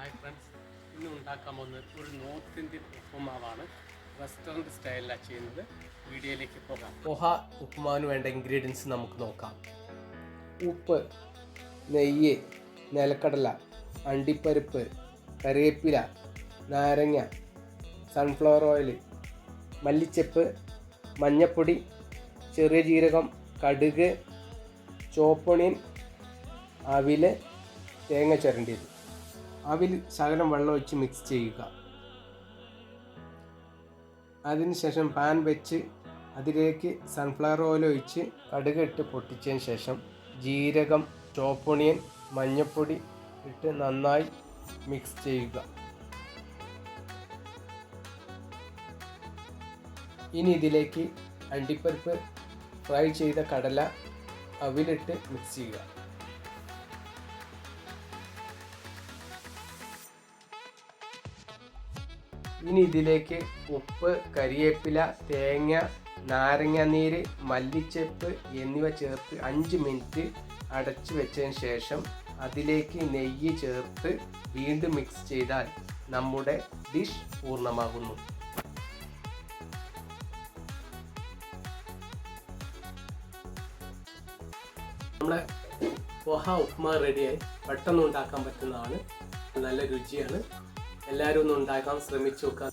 Hi friends ഇന്ന് ഉണ്ടാക്കാൻ പോകുന്നത് ഒരു നോർത്ത് ഇന്ത്യൻ ഉപ്പുമാവാണ് വെസ്റ്റേൺ സ്റ്റൈലിലാണ് ചെയ്യുന്നത്. വീഡിയോയിലേക്ക് പോകാം. പൊഹ ഉപ്പുമാവിന് വേണ്ട ഇൻഗ്രീഡിയൻസ് നമുക്ക് നോക്കാം. ഉപ്പ് നെയ്യ് നിലക്കടല അണ്ടിപ്പരിപ്പ് കറിവേപ്പില നാരങ്ങ സൺഫ്ലവർ ഓയിൽ മല്ലിച്ചെപ്പ് മഞ്ഞപ്പൊടി ചെറിയ ജീരകം കടുക് ചോപ്പൊണിയൻ അവിൽ തേങ്ങ ചിരണ്ടിയത്. അവിൽ ശകലം വെള്ളം ഒഴിച്ച് മിക്സ് ചെയ്യുക. അതിനുശേഷം പാൻ വെച്ച് അതിലേക്ക് സൺഫ്ലവർ ഓയിൽ ഒഴിച്ച് കടുക് ഇട്ട് പൊട്ടിച്ചതിന് ശേഷം ജീരകം ചോപ്പൊണിയൻ മഞ്ഞൾപ്പൊടി ഇട്ട് നന്നായി മിക്സ് ചെയ്യുക. ഇനി ഇതിലേക്ക് അണ്ടിപ്പരിപ്പ് ഫ്രൈ ചെയ്ത കടല അവിലിട്ട് മിക്സ് ചെയ്യുക. ഇനി ഇതിലേക്ക് ഉപ്പ് കരിയേപ്പില തേങ്ങ നാരങ്ങ നീര് മല്ലിച്ചെപ്പ് എന്നിവ ചേർത്ത് അഞ്ച് മിനിറ്റ് അടച്ചു വെച്ചതിന് ശേഷം അതിലേക്ക് നെയ്യ് ചേർത്ത് വീണ്ടും മിക്സ് ചെയ്താൽ നമ്മുടെ ഡിഷ് പൂർണമാകുന്നു. നമ്മുടെ പൊഹ ഉപ്മാ റെഡിയായി പെട്ടെന്ന് ഉണ്ടാക്കാൻ പറ്റുന്നതാണ്. നല്ല രുചിയാണ്. എല്ലാവരും ഒന്ന് ഉണ്ടാക്കാൻ ശ്രമിച്ചു നോക്കുക